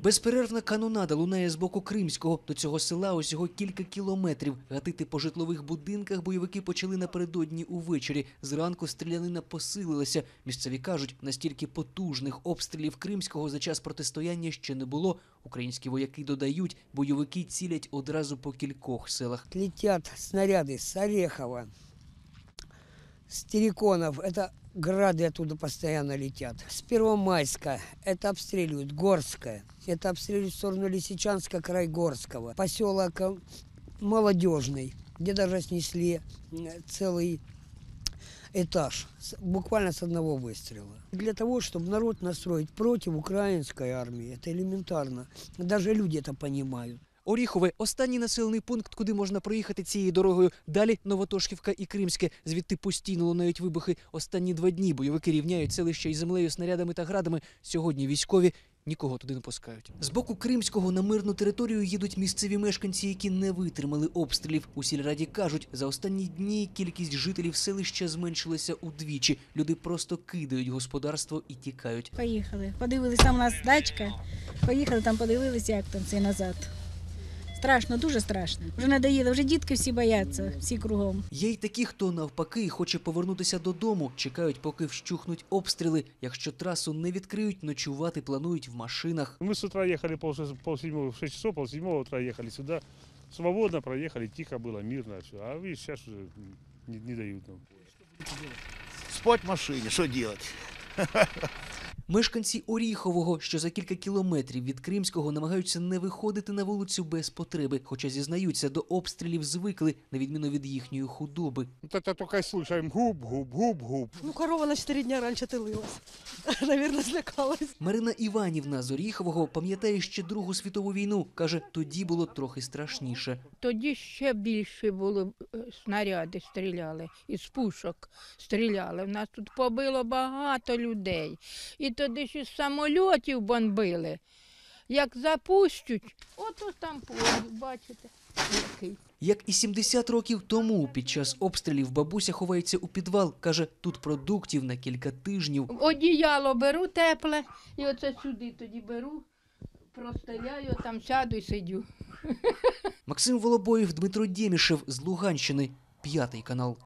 Безперервна канонада лунає з боку Кримського. До цього села усього кілька кілометрів. Гатити по житлових будинках бойовики почали напередодні увечері. Зранку стрілянина посилилася. Місцеві кажуть, настільки потужних обстрілів Кримського за час протистояння ще не було. Українські вояки додають, бойовики цілять одразу по кількох селах. Летят снаряды с Орехова, с Тереконов. Это грады оттуда постоянно летят. С Первомайска это обстреливают. Горское. Это обстреливают в сторону Лисичанска, край Горского. Поселок э, Молодежный, где даже снесли э, целый этаж, буквально с одного выстрела. Для того, чтобы народ настроить против украинской армии, это элементарно. Даже люди это понимают. Оріхове останній населений пункт, куди можна проїхати цією дорогою. Далі Новотошківка і Кримське. Звідти постійно лунають вибухи. Останні два дні бойовики рівняють селище із землею, снарядами та градами. Сьогодні військові нікого туди не пускають. З боку Кримського на мирну територію їдуть місцеві мешканці, які не витримали обстрілів. У сільраді кажуть, за останні дні кількість жителів селища зменшилася удвічі. Люди просто кидають господарство і тікають. Поїхали. Подивилися, у нас дачка. Поїхали там, подивилися, як там це назад. Страшно, дуже страшно. Вже надоїло, вже дітки всі бояться, всі кругом. Є й такі, хто навпаки хоче повернутися додому, чекають, поки вщухнуть обстріли. Якщо трасу не відкриють, ночувати планують в машинах. Мы с утра ехали пол, пол в 6 часов, пол седьмого утра ехали сюда. Свободно проехали, тихо было, мирно все. А видишь, сейчас уже не, не дают нам. Спать в машине, что делать? Мешканці Оріхового, що за кілька кілометрів від Кримського, намагаються не виходити на вулицю без потреби, хоча зізнаються, до обстрілів звикли, на відміну від їхньої худоби. Вот это только и губ, губ, губ, губ. Ну, корова на 4 дня раньше тылилась. Наверное, злякалась. Марина Іванівна з Оріхового пам'ятає ще Другу світову війну. каже, тоді було трохи страшніше. Тоді ще більше було е, снаряди стріляли, із пушок стріляли. В нас тут побило багато людей. І тоді ж із самольотів бомбили. Як запустять, ото там полі, бачите, який. Як і 70 років тому, під час обстрілів бабуся ховається у підвал. каже, тут продуктів на кілька тижнів. Одіяло беру тепле, і оце сюди тоді беру, простеляю, там сяду і сидю. Максим Волобоєв, Дмитро Дємішев з Луганщини, п'ятий канал.